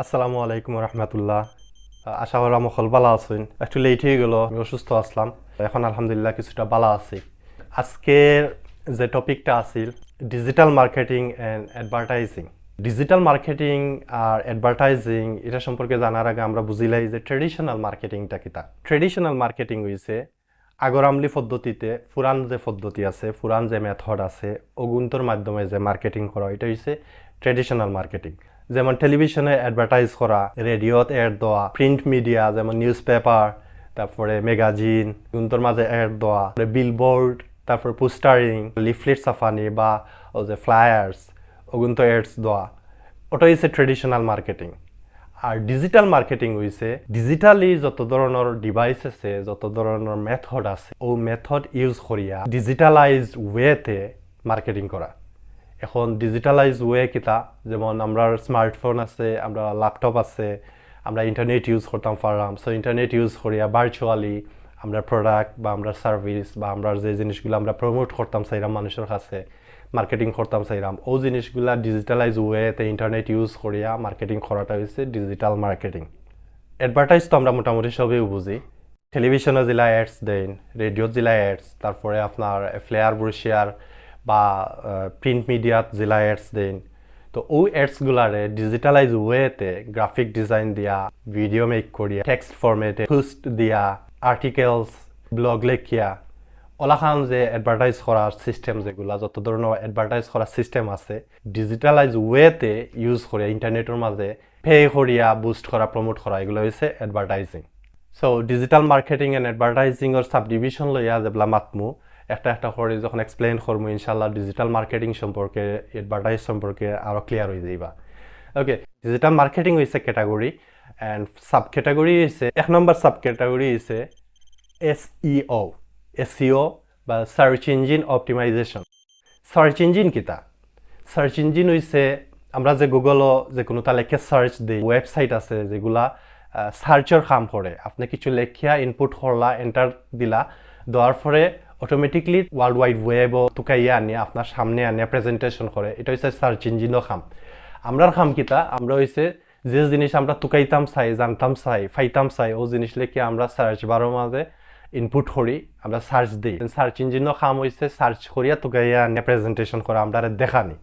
আসসালামু আলাইকুম রহমতুল্লাহ। আশা করা মখল বালা আছেন। একটু লেট হয়ে গেল, আমি অসুস্থ আসলাম। এখন আলহামদুলিল্লাহ কিছুটা বালা আছি। আজকের যে টপিকটা আছিল digital marketing and advertising digital marketing R advertising এটা সম্পর্কে জানার আগে আমরা বুঝিলাই যে ট্রেডিশনাল মার্কেটিংটা কিতা। ট্রেডিশনাল মার্কেটিং হইছে আগরামলি পদ্ধতিতে পুরান যে পদ্ধতি আছে পুরান যে মেথড আছে, অগুন্তর মাধ্যমে যে মার্কেটিং করা এটা হচ্ছে ট্রেডিশনাল মার্কেটিং যেমন টেলিভিশনে অ্যাডভার্টাইজ করা রেডিওত অ্যাড দেওয়া প্রিন্ট মিডিয়া যেমন নিউজ পেপার তারপরে ম্যাগাজিন গুন্তর মাঝে অ্যাড দেওয়া বিলবোর্ড তারপর পোস্টারিং লিফলেট সাফানি বা ও যে ফ্লায়ার্স ওগুন্ত অ্যাডস দেওয়া। ওটা হচ্ছে ট্রেডিশনাল মার্কেটিং আর ডিজিটাল মার্কেটিং হইছে ডিজিটালি যত ধরনের ডিভাইস আছে, যত ধরনের মেথড আছে, ও মেথড ইউজ করিয়া ডিজিটালাইজ ওয়েতে মার্কেটিং করা। এখন ডিজিটালাইজ ওয়ে কিতা যেমন আমরা স্মার্টফোন আছে, আমরা ল্যাপটপ আছে, আমরা ইন্টারনেট ইউজ করতাম পারলাম সো ইন্টারনেট ইউজ করিয়া ভার্চুয়ালি আমরা প্রোডাক্ট বা আমরা সার্ভিস বা আমরা যে জিনিসগুলো আমরা প্রমোট করতাম চাইরাম মানুষের কাছে মার্কেটিং করতাম চাইরাম ও জিনিসগুলা ডিজিটালাইজ ওয়েতে ইন্টারনেট ইউজ করিয়া মার্কেটিং করাটা হচ্ছে ডিজিটাল মার্কেটিং অ্যাডভার্টাইজ তো আমরা মোটামুটি সবই বুঝি। টেলিভিশনে জেলা অ্যাডস দেন রেডিওত জেলা অ্যাডস তারপরে আপনার ফ্লেয়ার ব্রুশিয়ার বা প্রিন্ট মিডিয়াত জেলা অ্যাডস দেন। তো ও অ্যাডসগুলারে ডিজিটালাইজ ওয়েতে গ্রাফিক ডিজাইন দিয়া ভিডিও মেক করিয়া টেক্সট ফরমেটে পোস্ট দিয়া আর্টিকেলস ব্লগ লেখিয়া ওলাখান যে অ্যাডভার্টাইজ করার সিস্টেম যেগুলা, যত ধরনের অ্যাডভার্টাইজ করার সিস্টেম আছে ডিজিটালাইজ ওয়েতে ইউজ করে ইন্টারনেটের মাঝে পে করিয়া বুস্ট করা প্রমোট করা এগুলো হচ্ছে advertising so digital marketing and অ্যাডভার্টাইজিংয়ের subdivision লইয়া যেগুলা মাতমু একটা একটা করে যখন এক্সপ্লেইন করব ইনশাল্লাহ ডিজিটাল মার্কেটিং সম্পর্কে অ্যাডভার্টাইজ সম্পর্কে আরও ক্লিয়ার হয়ে যাইবা। ওকে ডিজিটাল মার্কেটিং হয়েছে ক্যাটাগরি অ্যান্ড সাব ক্যাটাগরি হয়েছে এক নম্বর সাব ক্যাটাগরি হয়েছে এসইও এসইও বা search engine optimization search engine কিতা? সার্চ ইঞ্জিন হইছে, আমরা যে গুগলও যে কোনো তালেকে সার্চ দিই ওয়েবসাইট আছে যেগুলা সার্চের কাম করে আপনি কিছু লেখিয়া ইনপুট করলা এন্টার দিলা দেওয়ার পরে অটোমেটিকলি ওয়ার্ল্ড ওয়াইড ওয়েব টুকাইয়া আনিয়া আপনার সামনে আনিয়া প্রেজেন্টেশন করে। এটা হচ্ছে সার্চ ইঞ্জিনও খাম। আমরার খাম কিতা? আমরা হইছে যে জিনিস আমরা টুকাইতাম চাই, জানতাম চাই, ফাইতাম চাই, ও জিনিস লেখি আমরা সার্চ বারো মাঝে ইনপুট করি, আমরা সার্চ দিই। সার্চ ইঞ্জিনও খাম হইছে সার্চ করিয়া টুকাইয়া আনিয়া প্রেজেন্টেশন করা, আমরা দেখানি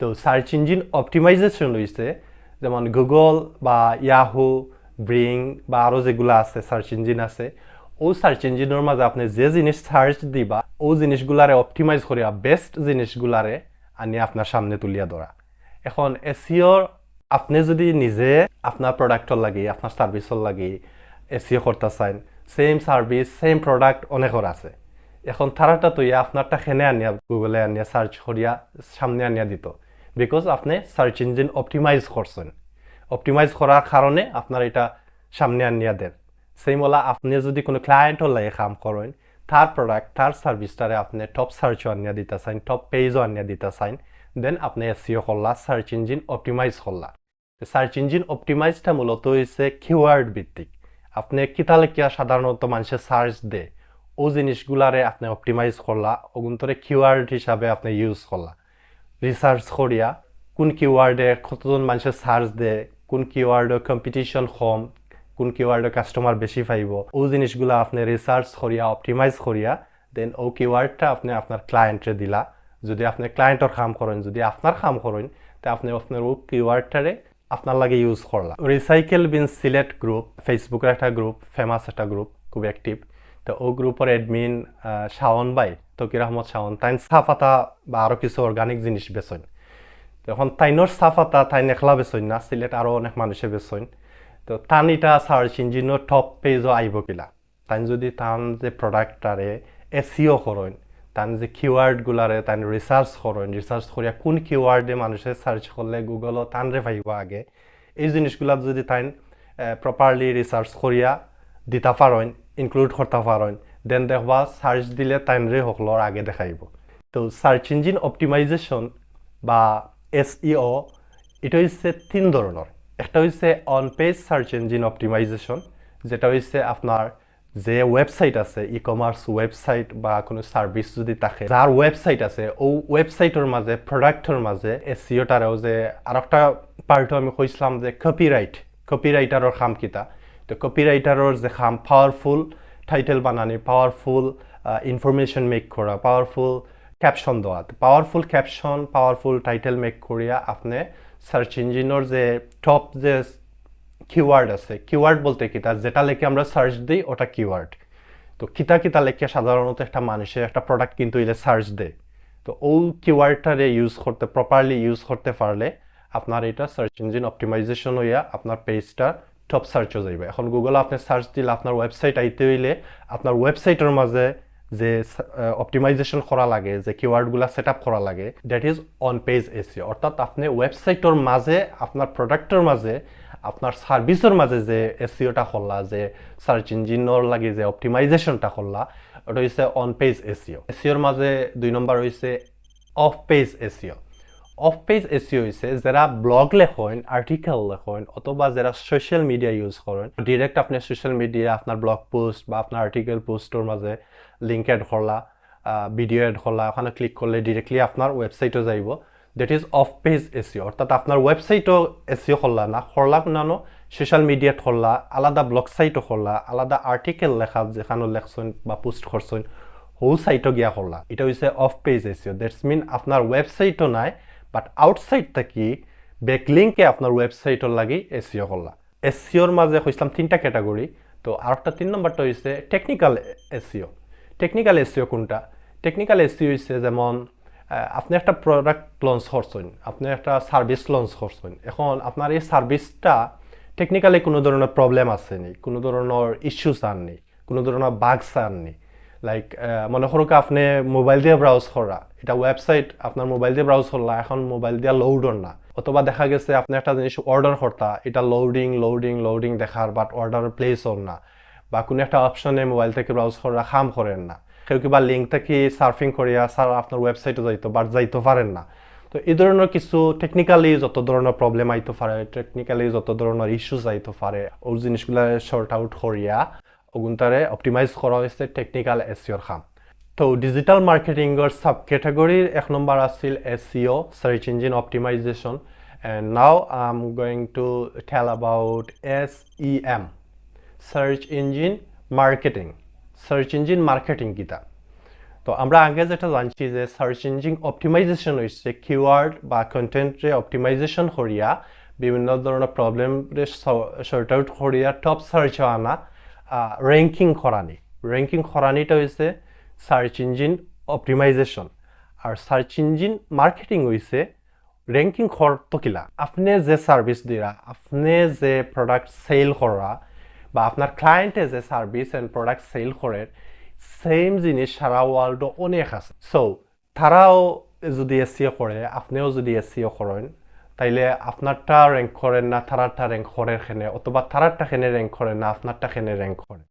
তো সার্চ ইঞ্জিন অপটিমাইজেশন হইছে, যেমন গুগল বা ইয়াহু ব্রিং বা আরও যেগুলো আছে সার্চ ইঞ্জিন আছে ও সার্চ ইঞ্জিনের মাঝে আপনি যে জিনিস সার্চ দিবা, ও জিনিসগুলারে অপটিমাইজ করিয়া বেস্ট জিনিসগুলারে আনি আপনার সামনে তুলিয়া ধরা। এখন এসিওর আপনি যদি নিজে আপনার প্রোডাক্টর লাগি, আপনার সার্ভিসর লাগি এসিও করতে চান সেম সার্ভিস সেম প্রোডাক্ট অনেকর আছে। এখন তারাটা তো ইয়া আপনারটা খেনে আনিয়া গুগলে আনিয়া সার্চ করিয়া সামনে আনিয়া দিত। বিকজ আপনি সার্চ ইঞ্জিন অপটিমাইজ করছেন। অপটিমাইজ করার কারণে আপনার এটা সামনে আনিয়া দেন। সেই মলা আপনি যদি কোনো ক্লায়েন্টর লাগে কাম করেন, তার প্রোডাক্ট তার সার্ভিসটারে আপনি টপ সার্চও আনিয়া দিতে চান টপ পেজও আনিয়া দিতে চান দেন আপনি এসিও করলা সার্চ ইঞ্জিন অপটিমাইজ করলা। সার্চ ইঞ্জিন অপটিমাইজটা মূলত হচ্ছে কিওয়ার্ড ভিত্তিক। আপনি কিতালেকিয়া সাধারণত মানুষের সার্চ দে, ও জিনিসগুলারে আপনি অপটিমাইজ করলা ওগুন্তরে কিওয়ার্ড হিসাবে আপনি ইউজ করলা। রিসার্চ করিয়া কোন কিওয়ার্ডে কতজন মানুষের সার্চ দে, কোন কিওয়ার্ডে কম্পিটিশন কম কোন কিওয়ার্ডে কাস্টমার বেশি পাইব, ও জিনিসগুলো আপনি রিসার্চ করিয়া অপটিমাইজ করিয়া দেন ও কিওয়ার্ডটা আপনি আপনার ক্লায়েন্টে দিলা। যদি আপনি ক্লায়েন্টর কাম করেন, যদি আপনার কাম করেন, তা আপনি আপনার ও কিওয়ার্ডটারে আপনার লাগে ইউজ করলা। রিসাইকেল বিন সিলেক্ট গ্রুপ ফেসবুকের একটা গ্রুপ ফেমাস একটা গ্রুপ খুব অ্যাক্টিভ তো ও গ্রুপের অ্যাডমিন শাওন বাই তকির আহমদ শাওন, তাইন সাফাতা বা আরও কিছু অর্গানিক জিনিস বেচইন তখন তাইনোর সাফাতা তাইন একলা বেচইন না সিলেট আরও অনেক মানুষে বেচইন তো টান এটা চাৰ্চ ইঞ্জিনৰ টপ পেজো আহিব কিলা। তান যদি তান যে প্ৰডাক্ট তাৰে এ চি অ' কৰোঁ তান যে কিৱাৰ্ড গুলাৰে তান ৰিচাৰ্চ কৰোঁ ৰিচাৰ্চ কৰি কোন কিৱাৰ্ডে মানুহে চাৰ্চ কৰিলে গুগলত তানৰে ভাবিব আগে। এই জিনিসগুলাত যদি তাইন প্ৰপাৰলি ৰিচাৰ্চ কৰিয়া দিতা পাৰোঁ ইনক্লুড কৰ্তা পাৰোঁ দেন দেখবা চাৰ্চ দিলে তাইনৰে সকলৰ আগে দেখাইব। তো চাৰ্চ ইঞ্জিন অপ্টিমাইজেশ্যন বা এছ ই অ' এইটো হৈছে তিন ধৰণৰ। একটা হচ্ছে on page search engine optimization যেটা হচ্ছে আপনার যে ওয়েবসাইট আছে ই কমার্স ওয়েবসাইট বা কোনো সার্ভিস যদি থাকে, যার ওয়েবসাইট আছে, ও ওয়েবসাইটের মাঝে প্রোডাক্টের মাঝে এসিওটারেও যে আর একটা পাৰ্টটো আমি কৈছিলাম যে কপিৰাইট কপিৰাইটাৰৰ কাম কিতা? তো কপিৰাইটাৰৰ যে খাম পাৱাৰফুল টাইটেল বানানি পাৱাৰফুল ইনফরমেশন মেক করা পাওয়ারফুল ক্যাপশন দেওয়া। Powerful caption powerful title make করিয়া আপনি সার্চ ইঞ্জিনের যে টপ যে কিওয়ার্ড আছে কিওয়ার্ড বলতে কি? তার যেটা লেখে আমরা সার্চ দিই, ওটা কিওয়ার্ড তো কিতা কিতা লেখে সাধারণত একটা মানুষের একটা প্রোডাক্ট কিন্তু এলে সার্চ দেয়। তো ও কিওয়ার্ডটারে ইউজ করতে প্রপারলি ইউজ করতে পারলে আপনার এটা সার্চ ইঞ্জিন অপটিমাইজেশন হইয়া আপনার পেজটা টপ সার্চও যাইবে। এখন গুগলে আপনি সার্চ দিলে আপনার ওয়েবসাইট আইতে হইলে আপনার ওয়েবসাইটের মাঝে যে অপটিমাইজেশন করা লাগে, যে কিওয়ার্ডগুলো সেট আপ করা লাগে that is on page SEO অর্থাৎ আপনি ওয়েবসাইটের মাঝে আপনার প্রোডাক্টের মাঝে আপনার সার্ভিসের মাঝে যে এসিওটা করলা যে সার্চ ইঞ্জিনের লাগে যে অপটিমাইজেশনটা করলা ওটা হচ্ছে অন পেজ এসিও এসিওর মাঝে দুই নম্বর হয়েছে off page SEO off page SEO হয়েছে যারা ব্লগ লেখেন আর্টিকেল লেখেন অথবা যারা সোশ্যাল মিডিয়া ইউজ করেন ডিরেক্ট আপনি সোশ্যাল মিডিয়া আপনার ব্লগ পোস্ট বা আপনার আর্টিকেল পোস্টের মাঝে লিঙ্ক এড করলা ভিডিও এড করলা ওখানে ক্লিক করলে ডিরেক্টলি আপনার ওয়েবসাইটও যাইব। That is off page SEO অর্থাৎ আপনার ওয়েবসাইটও এসিও করলা না করলা নানো সোশ্যাল মিডিয়াত করলা আলাদা ব্লগ সাইটও করলা আলাদা আর্টিকেল লেখা যেখানে লেখছেন বা পোস্ট করছেন হৌ সাইটও গিয়া করলা এটা হচ্ছে off page SEO that's mean আপনার ওয়েবসাইটও নাই বাট আউটসাইড থাকি ব্যাকলিংকে আপনার ওয়েবসাইটর লাগি এসিও করলা। এসিওর মাঝে কইসলাম তিনটা ক্যাটাগরি তো আর একটা তিন নম্বরটা হয়েছে টেকনিক্যাল এসিও টেকনিক্যাল এসিও কোনটা? টেকনিক্যাল এসিও হচ্ছে যেমন আপনি একটা প্রোডাক্ট লঞ্চ করছেন আপনি একটা সার্ভিস লঞ্চ করছেন এখন আপনার এই সার্ভিসটা টেকনিক্যালি কোনো ধরনের প্রবলেম আছে নি, কোনো ধরনের ইস্যুস আননি কোনো ধরনের বাগস আননি লাইক মনে করুক আপনি মোবাইল দিয়ে ব্রাউজ করা এটা ওয়েবসাইট আপনার মোবাইল দিয়ে ব্রাউজ করলা এখন মোবাইল দিয়ে লোডর না। অথবা দেখা গেছে আপনি একটা জিনিস অর্ডার করতা এটা লোডিং লোডিং লোডিং দেখার বাট অর্ডার প্লেস হল না। বা কোনো একটা অপশনে মোবাইল থেকে ব্রাউজ করা খাম করেন না। কেউ কিবা লিঙ্ক থেকে সার্ফিং করিয়া স্যার আপনার ওয়েবসাইটে যাইতো বাট যাইতে পারেন না। তো এই ধরনের কিছু টেকনিক্যালি যত ধরনের প্রবলেম আইতে পারে টেকনিক্যালি যত ধরনের ইস্যুস আইতে পারে ওই জিনিসগুলো শর্ট আউট করিয়া ওগুনটারে অপটিমাইজ করা হয়েছে টেকনিক্যাল এসিওর খাম তো ডিজিটাল মার্কেটিংয়ের সাব ক্যাটাগরির এক নম্বর আছিল SEO search engine optimization and now I'm going to tell about SEM search engine marketing search engine marketing কিতা তো আমরা আগে যেটা জানছি যে সার্চ ইঞ্জিন অপটিমাইজেশন হচ্ছে কিওয়ার্ড বা কন্টেন্টরে অপটিমাইজেশন করিয়া বিভিন্ন ধরনের প্রবলেমরে শর্ট আউট করিয়া টপ সার্চ আনা র্যাঙ্কিং করানি র্যাঙ্কিং করানিটা হয়েছে সার্চ ইঞ্জিন অপটিমাইজেশন আর সার্চ ইঞ্জিন মার্কেটিং হয়েছে র্যাঙ্কিং করতো কিলা আপনি যে সার্ভিস দিরা, আপনি যে প্রোডাক্ট সেল করা, বা আপনার ক্লায়েন্টে যে সার্ভিস অ্যান্ড প্রোডাক্ট সেল করে সেম জিনিস সারা ওয়ার্ল্ডও অনেক আছে। সো তারাও যদি এসিও করে, আপনিও যদি এসিও করেন তাইলে আপনারটা র্যাঙ্ক করেন না, তারারটা র্যাঙ্ক করেন খেনে, অথবা তারারটা খেনে র্যাঙ্ক করেন না, আপনারটা খেনে র্যাঙ্ক করেন।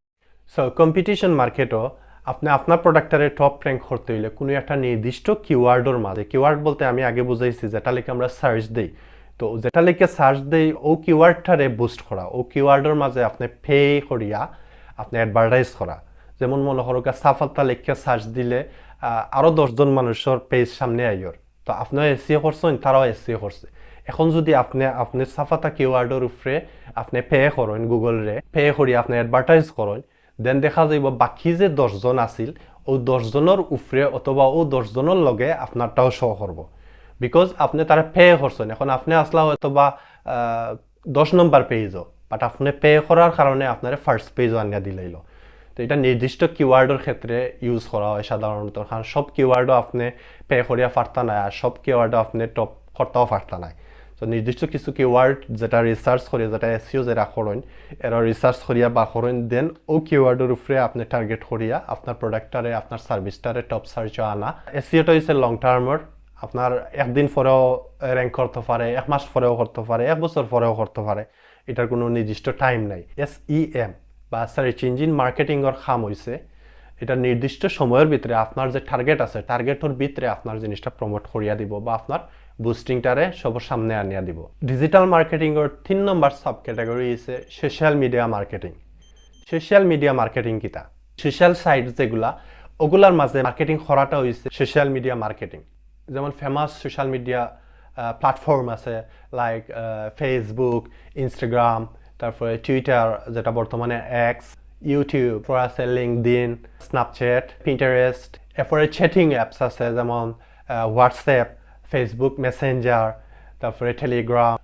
সো কম্পিটিশন মার্কেটও আপনি আপনার প্রোডাক্টারে টপ র্যাঙ্ক করতে হইলে কোনো একটা নির্দিষ্ট কিওয়ার্ডের মাঝে কিওয়ার্ড বলতে আমি আগে বুঝাইছি, যেটা লিখে আমরা সার্চ দিই। তো যেটা লিখে সার্চ দিই, ও কিওয়ার্ডটারে বুস্ট করা, ও কিওয়ার্ডের মাঝে আপনি পে করিয়া আপনি অ্যাডভার্টাইজ করা। যেমন মনে করো সাফাত্তা লিখে সার্চ দিলে আরও দশজন মানুষের পেজ সামনে আইয়র। তো আপনিও এসিও করছেন, তারাও এসিও করছে। এখন যদি আপনি আপনি সাফাতা কিওয়ার্ডের উপরে আপনি পে করেন গুগলরে পে করি আপনি অ্যাডভার্টাইজ করেন দেন দেখা যাইব বাকি যে দশজন আছিল, ও দশজনের উপরে অথবা ও দশজনের লগে আপনারটাও শো করব বিকজ আপনি তারা পে করছেন এখন আপনি আসলা হয়তো বা দশ নম্বর পেজও বাট আপনি পে করার কারণে আপনার ফার্স্ট পেজও আনিয়া দিলাইল তো এটা নির্দিষ্ট কিওয়ার্ডের ক্ষেত্রে ইউজ করা হয় সাধারণত কারণ সব কিওয়ার্ডও আপনি পে করিয়া পারতা নাই আর সব কিওয়ার্ডও আপনি টপ করতেও পারতা নাই। তো নির্দিষ্ট কিছু কিওয়ার্ড যেটা রিসার্চ করি যেটা এসিও যেটা করেন এরা রিসার্চ করিয়া বা করেন দেন ও কিওয়ার্ডের উপরে আপনি টার্গেট করিয়া আপনার প্রোডাক্টটারে আপনার সার্ভিসটারে টপ সার্চে আনা। এসিওটা হচ্ছে লং টার্মের আপনার একদিন পরেও র্যাঙ্ক করতে পারে এক মাস পরেও করতে পারে এক বছর পরেও করতে পারে এটার কোনো নির্দিষ্ট টাইম নাই। এস ই এম বা সার্চ ইঞ্জিন মার্কেটিংয়ের খাম হয়েছে এটা নির্দিষ্ট সময়ের ভিতরে আপনার যে টার্গেট আছে টার্গেটের ভিতরে আপনার জিনিসটা প্রমোট করিয়া দিব বা আপনার বুস্টিংটারে সবার সামনে আনিয়া দিব। ডিজিটাল মার্কেটিংয়ের তিন নম্বর সাব ক্যাটাগরি হচ্ছে social media marketing social media marketing কিতা সোশ্যাল সাইট যেগুলা ওগুলার মাঝে মার্কেটিং করাটা হয়েছে সোশ্যাল মিডিয়া মার্কেটিং যেমন ফেমাস সোশ্যাল মিডিয়া প্ল্যাটফর্ম আছে লাইক ফেসবুক ইনস্টাগ্রাম তারপরে টুইটার যেটা বর্তমানে এক্স ইউটিউব আছে লিঙ্কডিন স্ন্যাপচ্যাট পিন্টারেস্ট এরপরে চ্যাটিং অ্যাপস আছে, যেমন হোয়াটসঅ্যাপ ফেসবুক মেসেঞ্জার তারপরে Telegram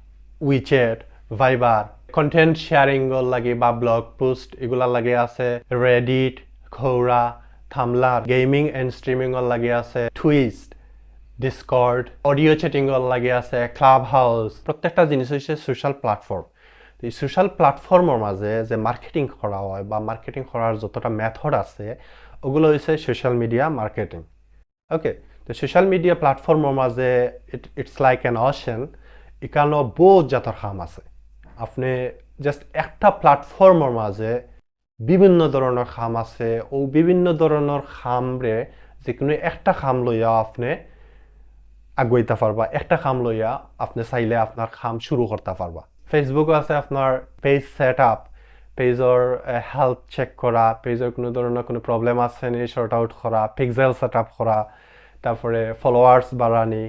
WeChat Viber content sharing লাগে বা ব্লগ পোস্ট এগুলার লাগে আছে। রেডিট খৌরা থামলা গেমিং এন্ড স্ট্রিমিংর লাগে আছে। টুইস্ট ডিসকর্ড অডিও চেটিংর লাগে আছে। ক্লাব হাউস প্রত্যেকটা জিনিস হচ্ছে সোশ্যাল প্ল্যাটফর্ম তো এই সোশ্যাল প্ল্যাটফর্মের মাঝে যে মার্কেটিং করা হয় বা মার্কেটিং করার যতটা মেথড আছে, ওগুলো হচ্ছে সোশ্যাল মিডিয়া মার্কেটিং ওকে তো সোশ্যাল মিডিয়া প্ল্যাটফর্মের মাঝে ইটস লাইক অ্যান অশন এখানে বহুত জাতর খাম আছে। আপনি জাস্ট একটা প্ল্যাটফর্মের মাঝে বিভিন্ন ধরনের খাম আছে ও বিভিন্ন ধরনের খামরে যিকোনো একটা খাম লইয়া আপনি আগুয়াইতে পারবা, একটা খাম লইয়া আপনি চাইলে আপনার খাম শুরু করতে পারবা। ফেসবুকও আছে আপনার পেজ সেট আপ পেজৰ হেল্থ চেক কৰা পেজৰ কোনো ধৰণৰ কোনো প্ৰব্লেম আছে নি শ্বৰ্ট আউট কৰা পিক্সেল ছেট আপ কৰা তারপরে ফলোয়ার্স বাড়ানি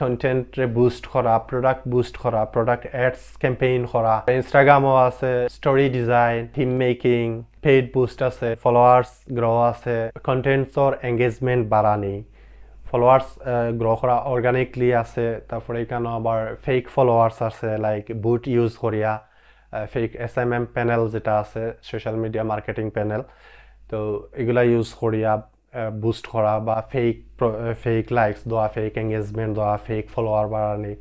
কন্টেন্টে বুস্ট করা প্রোডাক্ট বুস্ট করা প্রোডাক্ট অ্যাডস ক্যাম্পেইন করা। ইনস্টাগ্রামও আছে story design theme making paid boost আছে ফলোয়ার্স গ্রো আছে কন্টেন্টসর এঙ্গেজমেন্ট বাড়ানি। ফলোয়ার্স গ্রো করা অর্গানিকলি আছে, তারপরে এখানে আবার ফেক ফলোয়ার্স আছে লাইক বুট ইউজ করিয়া fake S M M panel যেটা আছে সোশ্যাল মিডিয়া মার্কেটিং প্যানেল তো এগুলা ইউজ করিয়া বুস্ট করা বা ফেক ফেক লাইকস দেওয়া ফেক এঙ্গেজমেন্ট দেওয়া ফেক ফলোয়ার বাড়ানি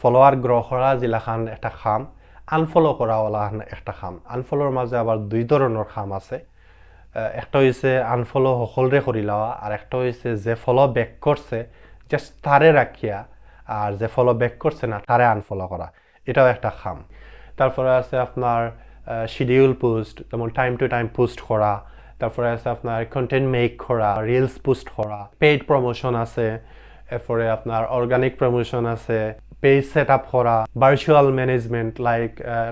ফলোয়ার গ্রহ করা যেলাখান একটা খাম আনফলো করা ওলাখান একটা খাম। আনফলোর মাঝে আবার দুই ধরনের খাম আছে। একটা হয়েছে আনফলো সকলরে করি লওয়া আর একটা হয়েছে যে ফলো ব্যাক করছে জাস্ট তারে রাখিয়া আর যে ফলো ব্যাক করছে না তারে আনফলো করা এটাও একটা খাম। তারপরে আছে আপনার শিডিউল পোস্ট যেমন টাইম টু টাইম পোস্ট করা তারপরে আছে আপনার কন্টেন্ট মেক করা রিলস পোস্ট করা পেইড প্রমোশন আছে, এরপরে আপনার অর্গানিক প্রমোশন আছে পেজ সেট আপ করা ভার্চুয়াল ম্যানেজমেন্ট লাইক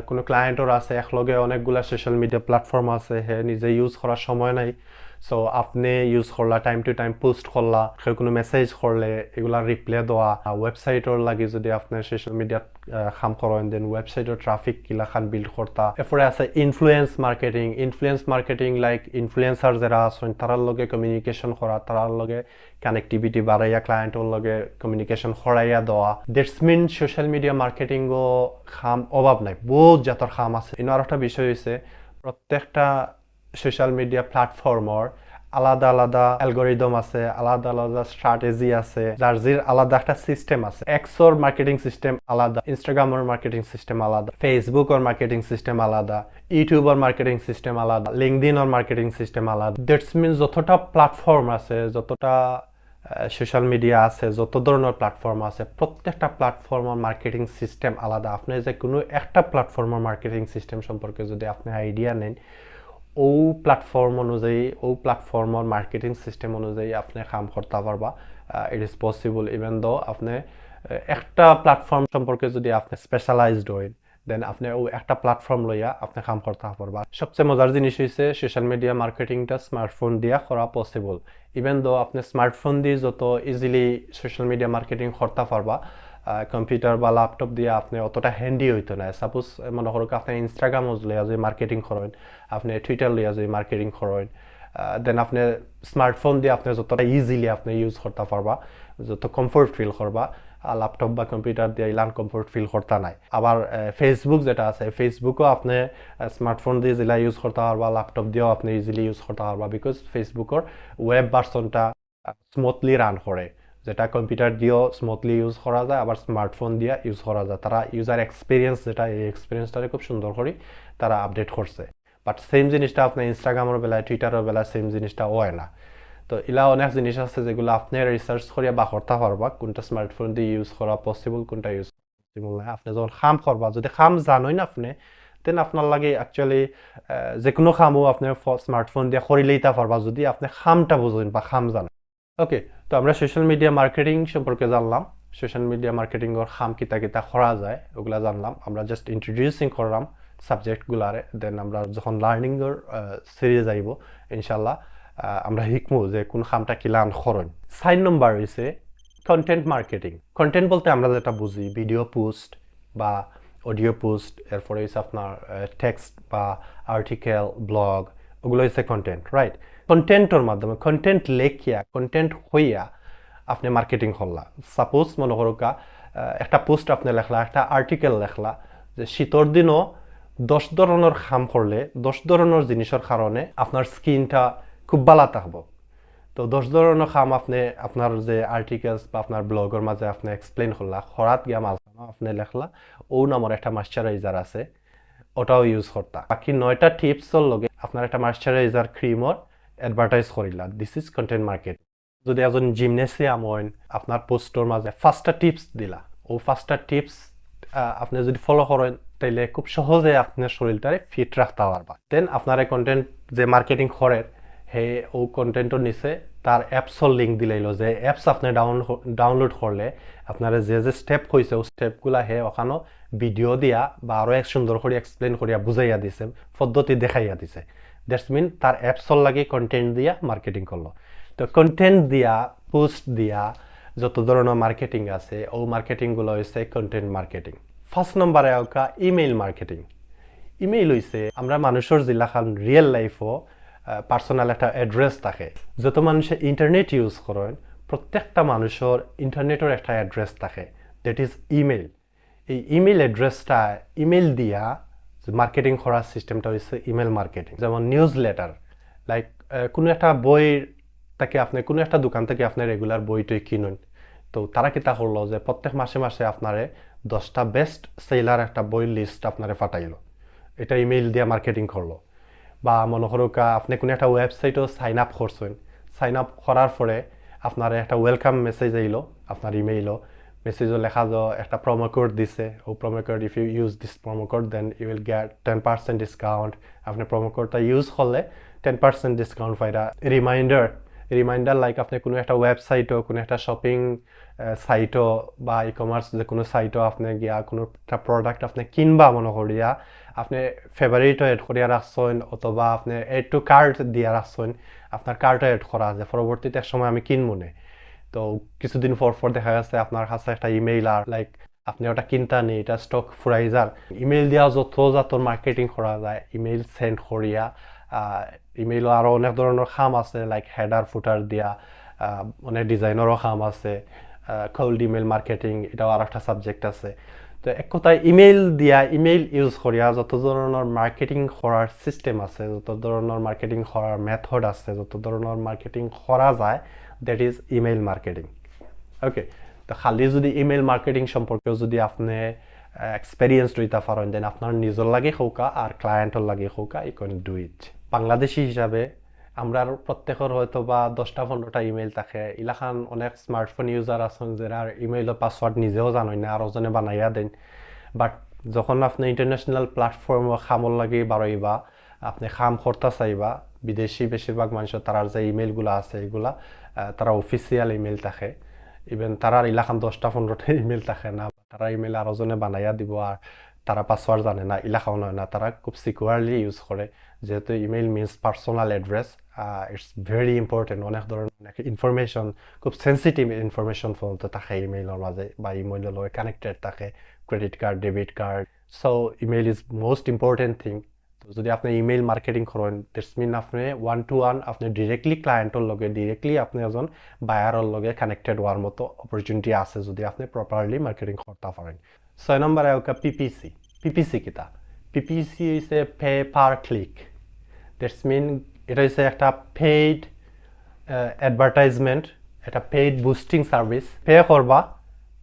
কোনো ক্লায়েন্টর আছে একলগে অনেকগুলা সোশ্যাল মিডিয়া প্ল্যাটফর্ম আছে, হে নিজে ইউজ করার সময় নাই। সো আপনি ইউজ করলা টাইম টু টাইম পোস্ট করলা কোনো মেসেজ করলে এগুলা রিপ্লাই দেওয়া ওয়েবসাইটর লাগে যদি আপনার সোশ্যাল মিডিয়াত কাম করেন দেন ওয়েবসাইটর ট্রাফিক কিলা খান বিল্ড করতা। এরপরে আছে influence marketing influence marketing like influencer যারা আছেন, তারার লগে কমিউনিকেশন করা, তারার লগে কানেক্টিভিটি বাড়াইয়া ক্লায়েন্টর লগে কমিউনিকেশন করাইয়া দেওয়া। দ্যাটস মিন সোশ্যাল মিডিয়া মার্কেটিংও খাম অভাব নাই, বহুত জাতর খাম আছে। ইনো আর একটা বিষয় হয়েছে প্রত্যেকটা সোশ্যাল মিডিয়া প্ল্যাটফর্মর আলাদা আলাদা অ্যালগোরিদম আছে, আলাদা আলাদা স্ট্র্যাটেজি আছে, যার জির আলাদা একটা সিস্টেম আছে। এক্সোর মার্কেটিং সিস্টেম আলাদা ইনস্টাগ্রামের মার্কেটিং সিস্টেম আলাদা ফেসবুকের মার্কেটিং সিস্টেম আলাদা ইউটিউবের মার্কেটিং সিস্টেম আলাদা লিঙ্কডিনের মার্কেটিং সিস্টেম আলাদা। দ্যাটস মিন যতটা প্ল্যাটফর্ম আছে, যতটা সোশ্যাল মিডিয়া আছে, যত ধরনের প্ল্যাটফর্ম আছে, প্রত্যেকটা প্ল্যাটফর্মের মার্কেটিং সিস্টেম আলাদা। আপনি যে কোনো একটা প্ল্যাটফর্মের মার্কেটিং সিস্টেম সম্পর্কে যদি আপনি আইডিয়া নেন ও প্ল্যাটফর্ম অনুযায়ী ও প্ল্যাটফর্মর মার্কেটিং সিস্টেম অনুযায়ী আপনি কাম করতে পারবা it is possible even though আপনি একটা প্ল্যাটফর্ম সম্পর্কে যদি আপনি স্পেশালাইজড হইন দেন আপনি ও একটা প্ল্যাটফর্ম লইয়া আপনি কাম করতে পারবা সবচেয়ে মজার জিনিস হয়েছে সোশ্যাল মিডিয়া মার্কেটিংটা স্মার্টফোন দিয়া করা পসিবল ইভেন দো আপনি স্মার্টফোন দিয়ে যত ইজিলি সোশ্যাল মিডিয়া মার্কেটিং করতে পারবা কম্পিউটার বা ল্যাপটপ দিয়ে আপনি অতটা হ্যান্ডি হইতো না। সাপোজ মনে করুক আপনি ইনস্টাগ্রাম লইয়া যদি মার্কেটিং করেন, আপনি টুইটার লইয়া যদি মার্কেটিং করেন দেন আপনি স্মার্টফোন দিয়ে আপনি যতটা ইজিলি আপনি ইউজ করতে পারবা, যত কমফোর্ট ফিল করবা ল্যাপটপ বা কম্পিউটার দিয়ে ইলান কমফোর্ট ফিল করতে নাই। আবার ফেসবুক যেটা আছে ফেসবুকও আপনি স্মার্টফোন দিয়ে যেটা ইউজ করতে পারবা ল্যাপটপ দিয়েও আপনি ইজিলি ইউজ করতে পারবা বিকজ ফেসবুকের ওয়েব ভার্সনটা স্মুথলি রান করে। যেটা কম্পিউটার দিয়েও স্মুথলি ইউজ করা যায়, আবার স্মার্টফোন দিয়ে ইউজ করা যায়। তারা ইউজার এক্সপিরিয়েন্স যেটা, এই এক্সপিরিয়েন্সটাকে খুব সুন্দর করে তারা আপডেট করছে। বাট সেম জিনিসটা আপনার ইনস্টাগ্রামের বেলায় টুইটারের বেলায় সেম জিনিসটা হয় না। তো ইলা অনেক জিনিস আছে যেগুলো আপনি রিসার্চ করিয়া বা করতে পারবা, কোনটা স্মার্টফোন দিয়ে ইউজ করা পসিবল কোনটা ইউজ পসিবল না আপনি যখন খাম করবা, যদি খাম জানোই না আপনি দেন আপনার লাগে অ্যাকচুয়ালি যে কোনো খামও আপনি স্মার্টফোন দিয়ে করে লইতে পারবা। যদি আপনি খামটা বুঝেন বা খাম জানেন ওকে তো আমরা সোশ্যাল মিডিয়া মার্কেটিং সম্পর্কে জানলাম। সোশ্যাল মিডিয়া মার্কেটিংয়ের খাম কিতা কিতা করা যায়, ওগুলা জানলাম। আমরা জাস্ট ইন্ট্রোডিউসিং করলাম সাবজেক্টগুলারে দেন আমরা যখন লার্নিংয়ের সিরিজ আইব ইনশাল্লাহ আমরা শিকমু যে কোন খামটা কিলান খরণ চাইন নম্বর হয়েছে কন্টেন্ট মার্কেটিং কন্টেন্ট বলতে আমরা যেটা বুঝি ভিডিও পোস্ট বা অডিও পোস্ট এরপরে হচ্ছে আপনার টেক্সট বা আর্টিকেল ব্লগ ওগুলো হচ্ছে কন্টেন্ট রাইট কন্টেন্টের মাধ্যমে কন্টেন্ট লেখিয়া কন্টেন্ট হইয়া আপনি মার্কেটিং করলা সাপোজ মনে করুকা একটা পোস্ট আপনি লেখলা একটা আর্টিকেল লেখলা যে শীতর দিনও দশ ধরনের খাম করলে দশ ধরনের জিনিসের কারণে আপনার স্কিনটা খুব ভালো থাকব তো দশ ধরনের খাম আপনি আপনার যে আর্টিকেলস বা আপনার ব্লগের মাঝে আপনি এক্সপ্লেন করলা খরাত গিয়া মাঝখানে আপনি লেখলা ও নামের একটা ময়শ্চারাইজার আছে ওটাও ইউজ করতা বাকি নয়টা টিপসর লগে আপনার একটা ময়শ্চারাইজার ক্রিমর অ্যাডভার্টাইজ করিলা দিস ইজ কন্টেন্ট মার্কেট যদি এজন জিমনেসিয়াম হইন আপনার পোস্টর মাঝে ফার্স্টটা টিপস দিলা। ও ফার্স্টটা টিপস আপনি যদি ফলো করেন তাইলে খুব সহজে আপনার শরীরটারে ফিট রাখতে পারবা দেন আপনার কন্টেন্ট যে মার্কেটিং করেন হে ও কন্টেন্টর নিচে তার অ্যাপসর লিঙ্ক দিলাইল যে অ্যাপস আপনি ডাউন ডাউনলোড করলে আপনার যে যে স্টেপ হয়েছে ও স্টেপগুলা হে ওখানো ভিডিও দিয়া বা আরও এক সুন্দর করে এক্সপ্লেন করিয়া বুঝাইয়া দিছে, পদ্ধতি দেখাইয়া দিছে। দ্যাটস মিন তার অ্যাপসর লাগে কন্টেন্ট দিয়া মার্কেটিং করল। তো কন্টেন্ট দিয়া পোস্ট দিয়া, যত ধরনের মার্কেটিং আছে, ও মার্কেটিংগুলো হয়েছে কন্টেন্ট মার্কেটিং ফার্স্ট নম্বরে ওকা ইমেইল মার্কেটিং ইমেইল হয়েছে আমরা মানুষের জিলাখান রিয়েল লাইফও পার্সোনাল একটা অ্যাড্রেস থাকে। যত মানুষে ইন্টারনেট ইউজ করেন, প্রত্যেকটা মানুষের ইন্টারনেটের একটা অ্যাড্রেস থাকে। দ্যাট ইজ ইমেইল এই ইমেইল অ্যাড্রেসটা ইমেইল দিয়া মার্কেটিং করার সিস্টেমটা হচ্ছে ইমেল মার্কেটিং যেমন নিউজ লেটার লাইক কোনো একটা বই তাকে আপনি, কোনো একটা দোকান থেকে আপনি রেগুলার বইটই কিনুন। তো তারা কি তা করল যে প্রত্যেক মাসে মাসে আপনারে দশটা বেস্ট সেলার একটা বই লিস্ট আপনারে ফাটাইলো এটা ইমেইল দিয়ে মার্কেটিং করল। বা মনে করুকা আপনি কোনো একটা ওয়েবসাইটও সাইন আপ করছেন। সাইন আপ করার পরে আপনার একটা ওয়েলকাম মেসেজ আইলো, আপনার ইমেইলও মেসেজও লেখা যাও একটা প্রোমো কোড দিছে। ও promo code if you use this promo code then you will get ten percent discount আপনি প্রোমো কোডটা ইউজ করলে টেন পার্সেন্ট ডিসকাউন্ট পাইরা রিমাইন্ডার রিমাইন্ডার লাইক আপনি কোনো একটা ওয়েবসাইটও কোনো একটা শপিং সাইটও বা ই কমার্স যে কোনো সাইটও আপনি গিয়া কোনো একটা প্রোডাক্ট আপনি কিনবা মনে করিয়া আপনি ফেভারিটও এড করিয়া রাখছেন অথবা আপনি এড টু কার্ড দিয়া রাখছেন, আপনার কার্ডও এড করা আছে। পরবর্তীতে এক সময় আমি কিনবো নে। তো কিছুদিন পর পর দেখা যাচ্ছে আপনার কাছে একটা ইমেইল আর লাইক আপনি ওটা কিনতা নেই, এটা স্টক ফুরাইজার ইমেইল দিয়া যত যাতর মার্কেটিং করা যায় ইমেইল সেন্ড করিয়া ইমেইলও আরও অনেক ধরনের খাম আছে লাইক হেডার ফুটার দিয়া অনেক ডিজাইনেরও খাম আছে কোল্ড ইমেইল মার্কেটিং এটাও আর একটা সাবজেক্ট আছে। তো এক কথায় ইমেইল দিয়া ইমেইল ইউজ করিয়া যত ধরনের মার্কেটিং করার সিস্টেম আছে, যত ধরনের মার্কেটিং করার মেথড আছে, যত ধরনের মার্কেটিং করা যায় that is email marketing okay তো খালি যদি ইমেইল মার্কেটিং সম্পর্কেও যদি আপনি এক্সপেরিয়েন্স হইতে পারেন দেন আপনার নিজের লাগে হৌকা আর ক্লায়েন্টর লাগে হৌকা you can do it Bangladeshi হিসাবে আমরা প্রত্যেকের হয়তো বা দশটা পনেরোটা ইমেইল থাকে। ইলাখান অনেক স্মার্টফোন ইউজার আছেন যারা ইমেইলের পাসওয়ার্ড নিজেও জানেন না আর ওজনে বানাইয়া দেন। বাট যখন আপনি ইন্টারন্যাশনাল প্ল্যাটফর্ম খামর লাগে বাড়াইবা আপনি খাম করতে চাইবা, বিদেশি বেশিরভাগ মানুষের তারার যে ইমেইলগুলো আছে এগুলা তারা অফিসিয়াল ইমেইল থাকে। ইভেন তারার ইলাখান দশটা, পনেরোটা ইমেইল থাকে না। তারা ইমেইল আরও জনে বানাইয়া দিব আর তারা পাসওয়ার্ড জানে না, ইলাখাও নয় না। তারা খুব সিকিউরলি ইউজ করে যেহেতু email means personal address it's very important অনেক ধরনের ইনফরমেশন খুব সেন্সিটিভ ইনফরমেশন পর্যন্ত থাকে ইমেইলের মাঝে বা ইমেইলের লগে কানেক্টেড থাকে। Credit card debit card so email is most important thing যদি আপনি ইমেইল মার্কেটিং করেন দ্যাটস মিন আপনি ওয়ান টু ওয়ান আপনি ডিরেক্টলি ক্লায়েন্টর লগে ডিরেক্টলি আপনি এজন বায়ারের লগে কানেক্টেড হওয়ার মতো অপরচুনিটি আছে যদি আপনি প্রপারলি মার্কেটিং করতে পারেন ছয় নম্বরে একটা পিপিসি পিপিসি কিতা পিপিসি হচ্ছে pay per click that's mean এটা হচ্ছে একটা পেইড অ্যাডভার্টাইজমেন্ট একটা পেইড বুস্টিং সার্ভিস পে করবা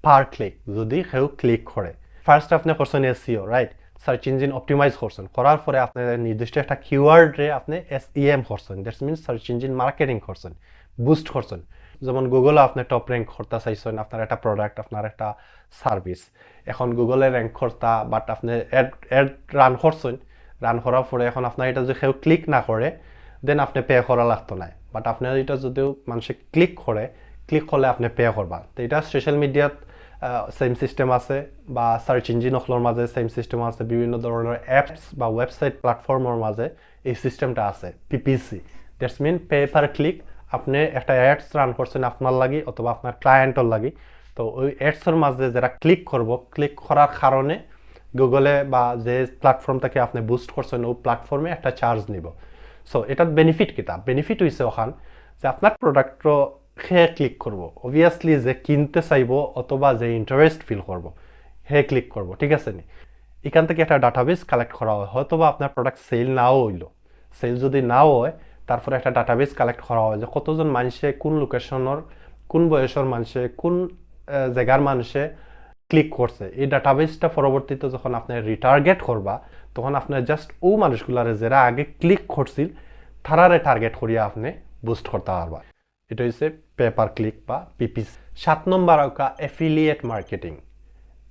পার ক্লিক যদি কেউ ক্লিক করে ফার্স্ট আপনি করছেন SEO right search engine optimize করছেন। করার পরে আপনি নির্দিষ্ট একটা কিওয়ার্ডে আপনি এস ইএম করছেন। That's means search engine marketing করছেন বুস্ট করছেন। যেমন গুগলে আপনি টপ র্যাঙ্ক করতে চাইছেন, আপনার একটা প্রোডাক্ট আপনার একটা সার্ভিস এখন গুগলে র্যাঙ্ক করতা বাট আপনি অ্যাড অ্যাড রান করছেন। রান করার পরে এখন আপনার এটা যদি কেউ ক্লিক না করে দেন আপনি পে করা লাগতো না। বাট আপনার এটা যদিও মানুষে ক্লিক করে ক্লিক করলে আপনি পে করবা। তো এটা সোশ্যাল মিডিয়াত সেম সিস্টেম আছে বা সার্চ ইঞ্জিন অখলোর মাঝে সেম সিস্টেম আছে, বিভিন্ন ধরনের অ্যাপস বা ওয়েবসাইট প্ল্যাটফর্মের মাঝে এই সিস্টেমটা আছে P P PPC that's mean pay per click আপনি একটা অ্যাডস রান করছেন আপনার লাগি অথবা আপনার ক্লায়েন্টর লাগি, তো ওই অ্যাডসের মাঝে যারা ক্লিক করব ক্লিক করার কারণে গুগলে বা যে প্ল্যাটফর্ম থেকে আপনি বুস্ট করছেন, ওই প্ল্যাটফর্মে একটা চার্জ নিব। সো এটার বেনিফিট কিতা বেনিফিট হয়েছে ওখান যে আপনার প্রোডাক্ট সে ক্লিক করব। অবভিয়াসলি যে কিনতে চাইব অথবা যে ইন্টারেস্ট ফিল করব হে ক্লিক করব, ঠিক আছে নি? এখান থেকে একটা ডাটাবেস কালেক্ট করা হয় হয়তো বা আপনার প্রোডাক্ট সেল নাও হইল। সেল যদি নাও হয়, তারপরে একটা ডাটাবেস কালেক্ট করা হয় যে কতজন মানুষে, কোন লোকেশনের কোন বয়সের মানুষে, কোন জায়গার মানুষে ক্লিক করছে। এই ডাটাবেসটা পরবর্তীতে যখন আপনি রিটার্গেট করবা, তখন আপনার জাস্ট ও মানুষগুলারে যারা আগে ক্লিক করছিল, তারারে টার্গেট করিয়া আপনি বুস্ট করতে পারবা। এটা হচ্ছে পেপার ক্লিক বা পিপিস সাত নম্বর আঁকা এফিলিয়েট মার্কেটিং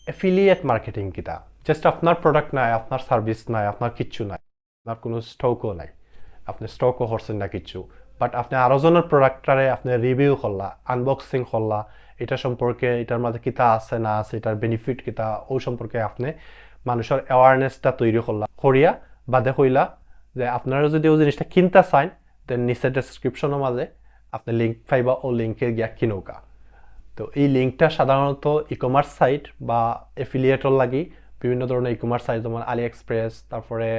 এফিলিয়েট মার্কেটিং কিটা? জাস্ট আপনার প্রোডাক্ট নাই, আপনার সার্ভিস নাই, আপনার কিচ্ছু নাই, আপনার কোনো স্টকও নাই, আপনি স্টকও করছেন না কিচ্ছু। বাট আপনি আরও জনের প্রোডাক্টটারে আপনি রিভিউ করলা আনবক্সিং করলা, এটা সম্পর্কে এটার মাঝে কিতা আছে, না আছে, এটার বেনিফিট কিতা, ও সম্পর্কে আপনি মানুষের অ্যাওয়ারনেসটা তৈরি করলা, করিয়া বাদে কইলা যে আপনারা যদি ওই জিনিসটা কিনতে চান দেন নিচে ডেসক্রিপশনের মাঝে আপনি লিঙ্ক পাইবা ও লিঙ্কে গিয়া কিনৌকা তো এই লিঙ্কটা সাধারণত ই কমার্স সাইট বা এফিলিয়েটর লাগি বিভিন্ন ধরনের ই কমার্স সাইট যেমন আলি এক্সপ্রেস তারপরে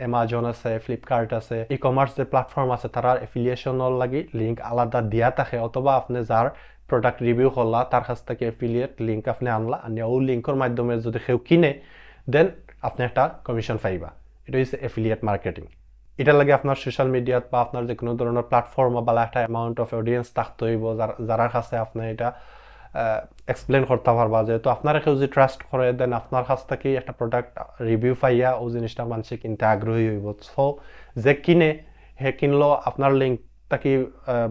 অ্যামাজন আছে ফ্লিপকার্ট আছে ই কমার্স যে প্ল্যাটফর্ম আছে, তারা এফিলিয়েশনের লাগি লিঙ্ক আলাদা দিয়া থাকে। অথবা আপনি যার প্রোডাক্ট রিভিউ করলা তার কাছ থেকে এফিলিয়েট লিঙ্ক আপনি আনলা আনিয়া ও লিঙ্কের মাধ্যমে যদি কেউ কিনে দেন আপনি একটা কমিশন পাইবা। এটা হচ্ছে এফিলিয়েট মার্কেটিং এটা লাগে আপনার সোশ্যাল মিডিয়াত বা আপনার যে কোনো ধরনের প্ল্যাটফর্ম বা একটা অ্যামাউন্ট অফ অডিয়েন্স থাকতে হইব যার- কাছে আপনি এটা এক্সপ্লেন করতে পারবা। যেহেতু আপনারা কেউ যদি ট্রাস্ট করে দেন আপনার কাছ থেকে একটা প্রোডাক্ট রিভিউ পাইয়া ও জিনিসটা মানুষে কিনতে আগ্রহী হইব। সো যে কিনে হে কিনলো, আপনার লিঙ্ক তাকে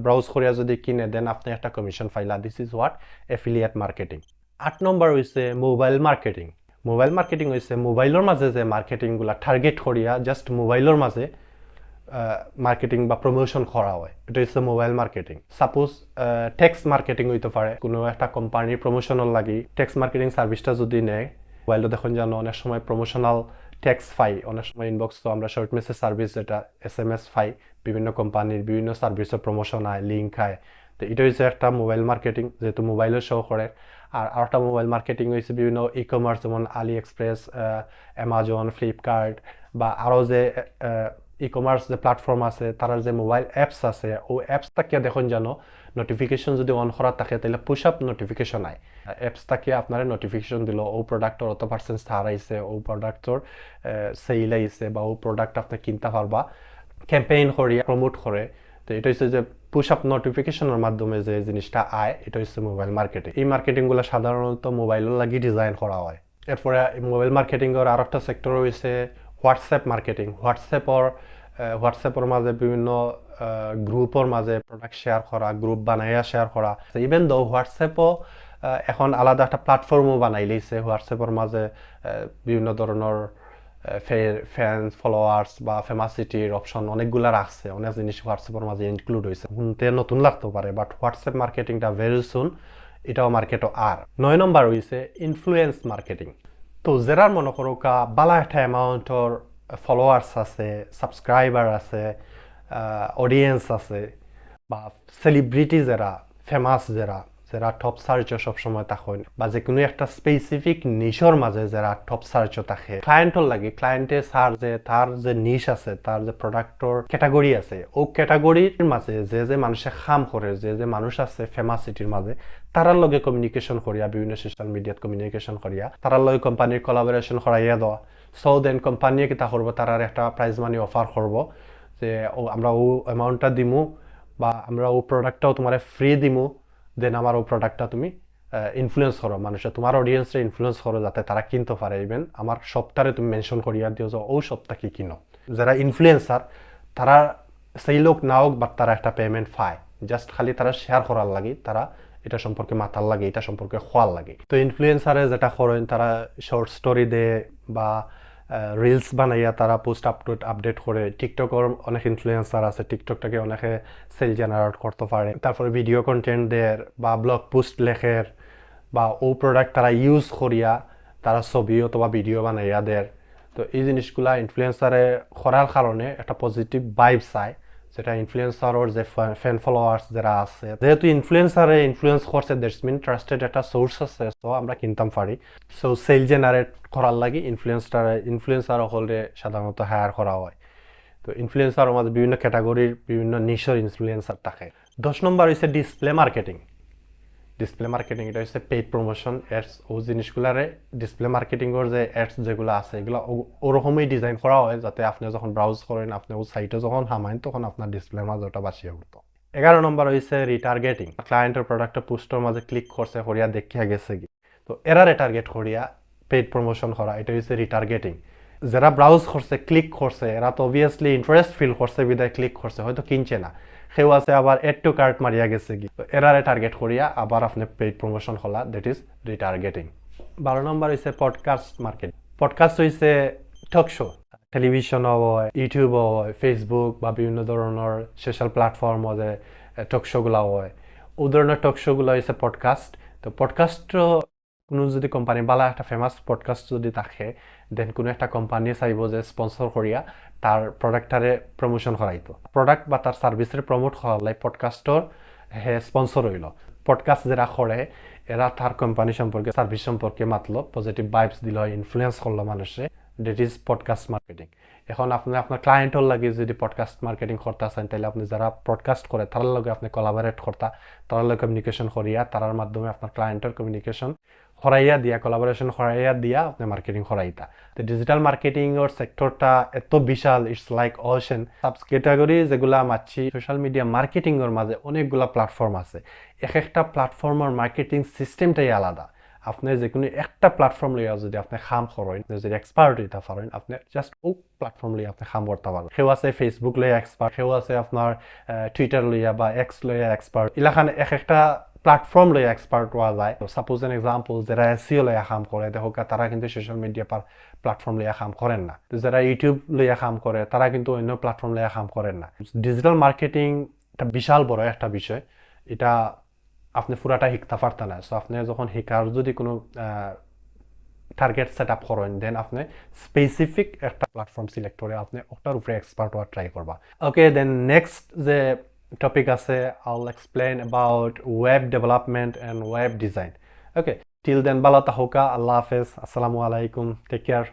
ব্রাউজ করিয়া যদি কিনে দেন আপনি একটা কমিশন পাইলা this is what affiliate marketing আট নম্বর হইছে মোবাইল মার্কেটিং মোবাইল মার্কেটিং হইছে মোবাইলের মাঝে যে মার্কেটিংগুলা টার্গেট করিয়া জাস্ট মোবাইলের মাঝে মার্কেটিং বা প্রমোশন করা হয়। এটা হচ্ছে mobile marketing suppose text marketing হইতে পারে। কোনো একটা কোম্পানির প্রমোশনাল লাগি টেক্স মার্কেটিং সার্ভিসটা যদি নেয় মোবাইলটা দেখুন জানো অনেক সময় প্রমোশনাল ট্যাক্স ফাই অনেক সময় ইনবক্স তো আমরা শর্ট মেসেজ সার্ভিস যেটা এস এম এস ফাই বিভিন্ন কোম্পানির বিভিন্ন সার্ভিসের প্রমোশন আয় লিঙ্ক আয়। তো এটা হচ্ছে একটা মোবাইল মার্কেটিং যেহেতু মোবাইলও শো করে। আর আর একটা মোবাইল মার্কেটিং হয়েছে বিভিন্ন ই কমার্স যেমন আলি এক্সপ্রেস অ্যামাজন ফ্লিপকার্ট বা আরও যে ই কমার্স যে প্ল্যাটফর্ম আছে তার যে মোবাইল অ্যাপস আছে ও অ্যাপস তাকে দেখুন জানো নোটিফিকেশন যদি অন করা থাকে তাহলে পুশ আপ নোটিফিকেশন আয়। অ্যাপস তাকে আপনার নোটিফিকেশন দিল ও প্রোডাক্টর অত পার্সেন্ট ছাড় আইছে ও প্রোডাক্টর সেল আইছে বা ও প্রোডাক্ট আপনি কিনতে পারবা ক্যাম্পেইন করিয়া প্রমোট করে তো এটা হচ্ছে যে পুশ আপ নোটিফিকেশনের মাধ্যমে যে জিনিসটা আয় এটা হচ্ছে মোবাইল মার্কেটিং এই মার্কেটিংগুলো সাধারণত মোবাইলের লাগি ডিজাইন করা হয়। এরপরে মোবাইল মার্কেটিংয়ের আর একটা সেক্টর হয়েছে হোয়াটসঅ্যাপ মার্কেটিং হোয়াটসঅ্যাপর হোয়াটসঅ্যাপের মাঝে বিভিন্ন গ্রুপের মাঝে প্রোডাক্ট শেয়ার করা গ্রুপ বানাইয়া শেয়ার করা ইভেন দো হোয়াটসঅ্যাপও এখন আলাদা একটা প্ল্যাটফর্মও বানাই লইছে হোয়াটসঅ্যাপের মাঝে বিভিন্ন ধরনের ফ্যান্স ফলোয়ার্স বা ফেমাসিটির অপশন অনেকগুলা রাখছে অনেক জিনিস হোয়াটসঅ্যাপের মাঝে ইনক্লুড হয়েছে শুনতে নতুন লাগতে পারে বাট হোয়াটসঅ্যাপ মার্কেটিংটা ভেরি সুন এটাও মার্কেটও আর নয় নম্বর হয়েছে ইনফ্লুয়েন্স মার্কেটিং তো যারার মনে করো কা বালা একটা অ্যামাউন্টর ফলোয়ার্স আছে সাবস্ক্রাইবার আছে অডিয়েন্স আছে, বা সেলিব্রিটি যারা ফেমাস যারা যারা টপ সার্চও সবসময় থাকেন, বা যে কোনো একটা স্পেসিফিক নিশর মাঝে যারা টপ সার্চও থাকে। ক্লায়েন্টর লাগে ক্লায়েন্টে সার যে তার যে নিশ আছে তার যে প্রোডাক্টর ক্যাটাগরি আছে, ও ক্যাটাগরির মাঝে যে যে মানুষে খাম করে যে যে মানুষ আছে ফেমাসিটির মাঝে তারার লগে কমিউনিকেশন করিয়া বিভিন্ন সোশ্যাল মিডিয়াত কমিউনিকেশন করিয়া তারার লগে কোম্পানির কোলাবোরেশন করাইয়া দেওয়া সো দেন কোম্পানিয়ে কিতা করব তারার একটা প্রাইজ মানি অফার করব যে ও আমরা ও অ্যামাউন্টটা দিমু বা আমরা ও প্রোডাক্টটাও তোমার ফ্রি দিমু দেন আমার ও প্রোডাক্টটা তুমি ইনফ্লুয়েন্স করো মানুষের তোমার অডিয়েন্সরে ইনফ্লুয়েন্স করো যাতে তারা কিনতে পারে ইভেন আমার সপ্তাহে তুমি মেনশন করিয়া দিও যে ও সপ্তাহ কি কিনো। যারা ইনফ্লুয়েন্সার তারা সেই লোক না হোক বাট তারা একটা পেমেন্ট পায়। জাস্ট খালি তারা শেয়ার করার লাগে তারা এটা সম্পর্কে মাথার লাগে, এটা সম্পর্কে খোয়ার লাগে। তো ইনফ্লুয়েন্সারে যেটা করেন তারা শর্ট স্টোরি দেয় বা রিলস বানাইয়া তারা পোস্ট আপডেট আপডেট করে। টিকটকর অনেক ইনফ্লুয়েন্সার আছে টিকটকটাকে অনেকে সেল জেনারেট করতে পারে। তারপরে ভিডিও কন্টেন্ট দের বা ব্লগ পোস্ট লেখের বা ও প্রোডাক্ট তারা ইউজ করিয়া তারা ছবি অথবা ভিডিও বানাইয়া দের তো এই জিনিসগুলা ইনফ্লুয়েন্সারে করার কারণে একটা পজিটিভ ভাইব চায়। যেটা ইনফ্লুয়েন্সারর যে ফ্যান ফলোয়ার্স যারা আছে যেহেতু ইনফ্লুয়েন্সারে ইনফ্লুয়েন্স করছে দ্যাটস মিন ট্রাস্টেড একটা সোর্স আছে সো আমরা কিনতাম পারি সো সেল জেনারেট করার লাগে ইনফ্লুয়েন্সার ইনফ্লুয়েন্সার হলে সাধারণত হায়ার করা হয়। তো ইনফ্লুয়েন্সার আমাদের বিভিন্ন ক্যাটাগরির বিভিন্ন নিশর ইনফ্লুয়েন্সার থাকে। দশ নম্বর হচ্ছে ডিসপ্লে মার্কেটিং ডিসপ্লে মার্কেটিং এটা হচ্ছে পেইড প্রমোশন অ্যাডস ও জিনিসগুলারে ডিসপ্লে মার্কেটিংয়ের যে অ্যাডস যেগুলো আছে, এগুলো ওরকমই ডিজাইন করা হয় যাতে আপনি যখন ব্রাউজ করেন, আপনি ও সাইটে যখন হামাইন তখন আপনার ডিসপ্লের মাঝে ওটা বাঁচিয়ে উঠতো। এগারো নম্বর হয়েছে রিটার্গেটিং ক্লায়েন্টের প্রোডাক্টটা পোস্টের মাঝে ক্লিক করছে করিয়া দেখিয়া গেছে কি? তো এরা রিটার্গেট করিয়া পেইড প্রমোশন করা, এটা হচ্ছে রিটার্গেটিং যারা ব্রাউজ করছে ক্লিক করছে, এরা তো অবভিয়াসলি ইন্টারেস্ট ফিল করছে, বিদায় ক্লিক করছে, হয়তো কিনছে না। সেও আছে আবার এড টু কার্ট মারিয়া গেছে কি? এরারে টার্গেট করিয়া আবার আপনি পেইড প্রমোশন হলা দ্যাট ইজ রিটার্গেটিং বারো নম্বর হয়েছে পডকাস্ট মার্কেট পডকাস্ট হয়েছে টক শো টেলিভিশনও হয় ইউটিউব হয় ফেসবুক বা বিভিন্ন ধরনের সোশ্যাল প্ল্যাটফর্ম যে টক শোগুলাও হয়। ও ধরনের টক শোগুলো হয়েছে পডকাস্ট তো পডকাস্টও কোনো যদি কোম্পানি বালা একটা ফেমাস পডকাস্ট যদি থাকে দেন কোনো একটা কোম্পানি চাইব যে স্পন্সর করিয়া তার প্রোডাক্টারে প্রমোশন করাইতো প্রোডাক্ট বা তার সার্ভিসের প্রমোট করালাই পডকাস্টর হে স্পন্সর হইল পডকাস্ট যারা করে এরা তার কোম্পানি সম্পর্কে সার্ভিস সম্পর্কে মাতলো পজিটিভ ভাইবস দিল ইনফ্লুয়েন্স করল মানুষে দ্যাট ইজ পডকাস্ট মার্কেটিং এখন আপনি আপনার ক্লায়েন্টর লাগে যদি পডকাস্ট মার্কেটিং করতে আসেন তাহলে আপনি যারা পডকাস্ট করে তার লগে আপনি কোলাবোরেট করতা তার লগে কমিউনিকেশন করিয়া তার মাধ্যমে আপনার ক্লায়েন্টের কমিউনিকেশন হরাইয়া দিয়া কোলাবোরেশন হরাইয়া দিয়া, আপনি মার্কেটিং হরাইতা তো ডিজিটাল মার্কেটিংয়ের সেক্টরটা এত বিশাল it's like ocean sub category যেগুলা মাছি সোশ্যাল মিডিয়া মার্কেটিংয়ের মাঝে অনেকগুলা প্ল্যাটফর্ম আছে। এক একটা প্ল্যাটফর্মের মার্কেটিং সিস্টেমটাই আলাদা। আপনি যে কোনো একটা প্ল্যাটফর্ম লইয়া যদি আপনি খাম করেন যদি এক্সপার্ট হইতে পারেন আপনি জাস্ট ও প্ল্যাটফর্ম লইয়া আপনি খাম করতে পারেন সেও আছে ফেসবুক লইয়া এক্সপার্ট সেও আছে আপনার টুইটার লইয়া বা এক্স লইয়া এক্সপার্ট ইলাখান এক একটা প্ল্যাটফর্ম লইয়া এক্সপার্ট হওয়া যায় সাপোজ এন এক্সাম্পল যারা এসিও লইয়া কাম করে দেখো তারা কিন্তু সোশ্যাল মিডিয়া প্ল্যাটফর্ম লইয়া কাম করেন না যারা ইউটিউব লইয়া কাম করে তারা কিন্তু অন্য প্ল্যাটফর্ম লইয়া কাম করেন না ডিজিটাল মার্কেটিং একটা বিশাল বড় একটা বিষয় এটা আপনি পুরাটা শিখতে পারতেন না সো আপনি যখন শিকার যদি কোনো টার্গেট সেট আপ করেন দেন আপনি স্পেসিফিক একটা প্ল্যাটফর্ম সিলেক্ট করে আপনি ওটার উপরে এক্সপার্ট হওয়ার ট্রাই করবা ওকে দেন নেক্সট যে টপিক আছে I'll explain about web development and web design okay till then বালা তাহকা আল্লাহ হাফেজ আসসালামু আলাইকুম টেক কেয়ার